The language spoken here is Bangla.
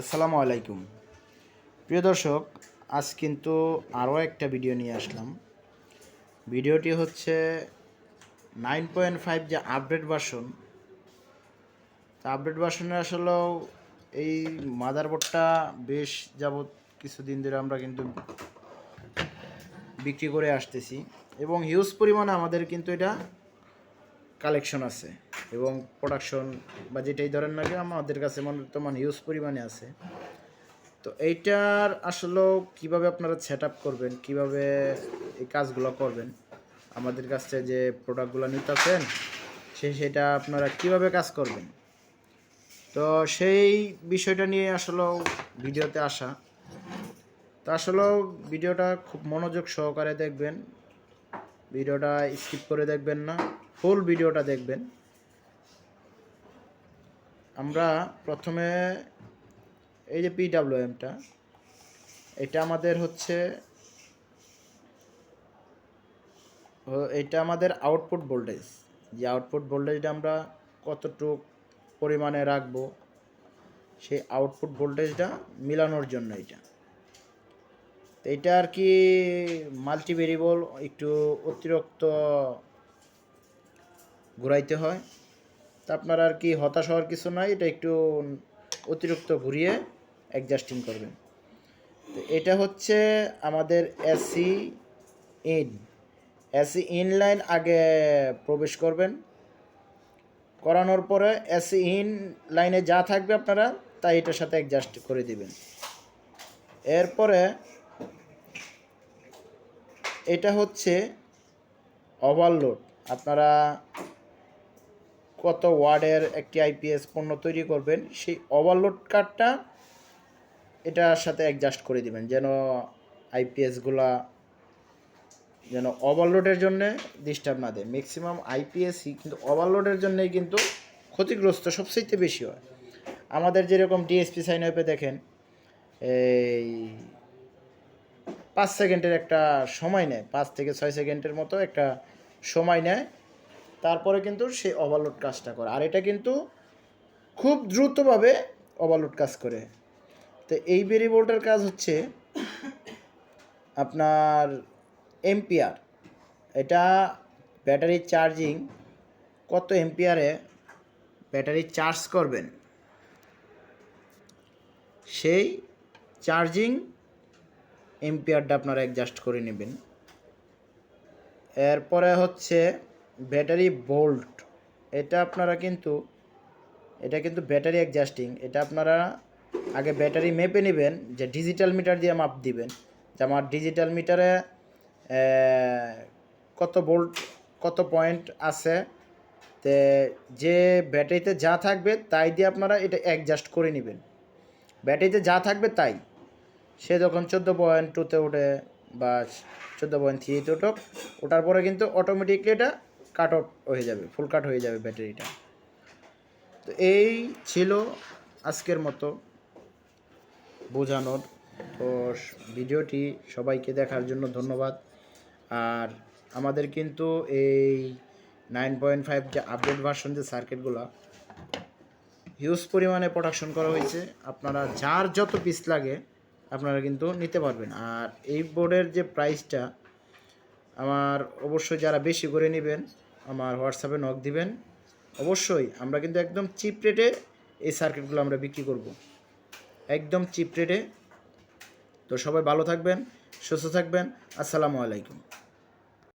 আসসালামু আলাইকুম। প্রিয় দর্শক, আজ কিন্তু আরও একটা ভিডিও নিয়ে আসলাম। ভিডিওটি হচ্ছে নাইন পয়েন্ট ফাইভ যে আপডেট ভার্সন, তা আপডেট ভার্সনে আসলেও এই মাদারবোর্ডটা বেশ যাবৎ কিছুদিন ধরে আমরা কিন্তু বিক্রি করে আসতেছি এবং হিউজ পরিমাণে আমাদের কিন্তু এটা কালেকশন আছে এবং প্রোডাকশন বা যেটাই ধরেন না কেন আমাদের কাছে বর্তমান হিউজ পরিমাণে আছে। তো এইটার আসলেও কীভাবে আপনারা সেট আপ করবেন, কীভাবে এই কাজগুলো করবেন, আমাদের কাছে যে প্রোডাক্টগুলো নিতেছেন, সেই সেটা আপনারা কীভাবে কাজ করবেন? তো সেই বিষয়টা নিয়ে আসলেও ভিডিওতে আসা। তো আসলেও ভিডিওটা খুব মনোযোগ সহকারে দেখবেন ভিডিওটা স্কিপ করে দেখবেন না ফুল ভিডিওটা দেখবেন। আমরা প্রথমে এই যে পিডাব্লিউএমটা এটা আমাদের হচ্ছে এটা আমাদের আউটপুট ভোল্টেজ যে আউটপুট ভোল্টেজটা আমরা কতটুক পরিমাণে রাখব, সেই আউটপুট ভোল্টেজটা মিলানোর জন্য এটা। এটা আর কি মাল্টি ভেরিয়েবল একটু অতিরিক্ত ঘুরাইতে হয়। তা আপনার আর কি হতাশ হওয়ার কিছু নাই, এটা একটু অতিরিক্ত ঘুরিয়ে অ্যাডজাস্টিং করবেন। তো এটা হচ্ছে আমাদের AC in AC in line আগে প্রবেশ করবেন। করানোর পরে এসি ইন লাইনে যা থাকবে আপনারা, তাই এটার সাথে অ্যাডজাস্ট করে দিবেন। এরপরে এটা হচ্ছে ওভারলোড আপনারা কত ওয়ার্ডের একটি আইপিএস পণ্য তৈরি করবেন, সেই ওভারলোড কার্ডটা এটার সাথে অ্যাডজাস্ট করে দিবেন, যেন আইপিএসগুলা যেন ওভারলোডের জন্য ডিস্টার্ব না দেয়। ম্যাক্সিমাম আইপিএসই কিন্তু ওভারলোডের জন্যই কিন্তু ক্ষতিগ্রস্ত সবচেয়ে বেশি হয়। আমাদের যেরকম ডিএসপি সাইন আপে দেখেন, এই পাঁচ সেকেন্ডের একটা সময় নেয়, পাঁচ থেকে ছয় সেকেন্ডের মতো একটা সময় নেয়। তারপরে কিন্তু সে ওভারলোড কাজটা করে। আর এটা কিন্তু খুব দ্রুতভাবে ওভারলোড কাজ করে। তো এই ভেরিয়েবলটার কাজ হচ্ছে আপনার এম্পিয়ার এটা ব্যাটারি চার্জিং কত এম্পিয়ারে ব্যাটারি চার্জ করবেন? সেই চার্জিং এম্পিয়ারটা আপনারা অ্যাডজাস্ট করে নেবেন। এরপরে হচ্ছে ব্যাটারি বোল্ট। এটা আপনারা কিন্তু, এটা কিন্তু ব্যাটারি অ্যাডজাস্টিং এটা আপনারা আগে ব্যাটারি মেপে নেবেন, যে ডিজিটাল মিটার দিয়ে মাপ দিবেন। যে আমার ডিজিটাল মিটারে কত বোল্ট, কত পয়েন্ট আছে। তে যে ব্যাটারিতে যা থাকবে, তাই দিয়ে আপনারা এটা অ্যাডজাস্ট করে নেবেন। ব্যাটারিতে যা থাকবে, তাই। সে যখন চোদ্দ পয়েন্ট টুতে ওঠে বা চোদ্দ পয়েন্ট থ্রিতে উঠুক, ওঠার পরে কিন্তু অটোমেটিকলি এটা কাট অফ হয়ে যাবে ফুল কাট হয়ে যাবে ব্যাটারিটা। তো এই ছিল আজকের মতো বোঝানোর। তো ভিডিওটি সবাইকে দেখার জন্য ধন্যবাদ। আর আমাদের কিন্তু এই নাইন পয়েন্ট ফাইভ যে আপডেট ভার্সন যে সার্কিটগুলো হিউজ পরিমাণে প্রোডাকশন করা হয়েছে। আপনারা যার যত পিস লাগে আপনারা কিন্তু নিতে পারবেন। আর এই বোর্ডের যে প্রাইসটা, আমার অবশ্যই যারা বেশি করে নেবেন, আমার হোয়াটসঅ্যাপে নক দিবেন। অবশ্যই আমরা কিন্তু একদম চিপ রেটে এই সার্কিটগুলো আমরা বিক্রি করব। একদম চিপ রেটে। তো সবাই ভালো থাকবেন, সুস্থ থাকবেন। আসসালামু আলাইকুম।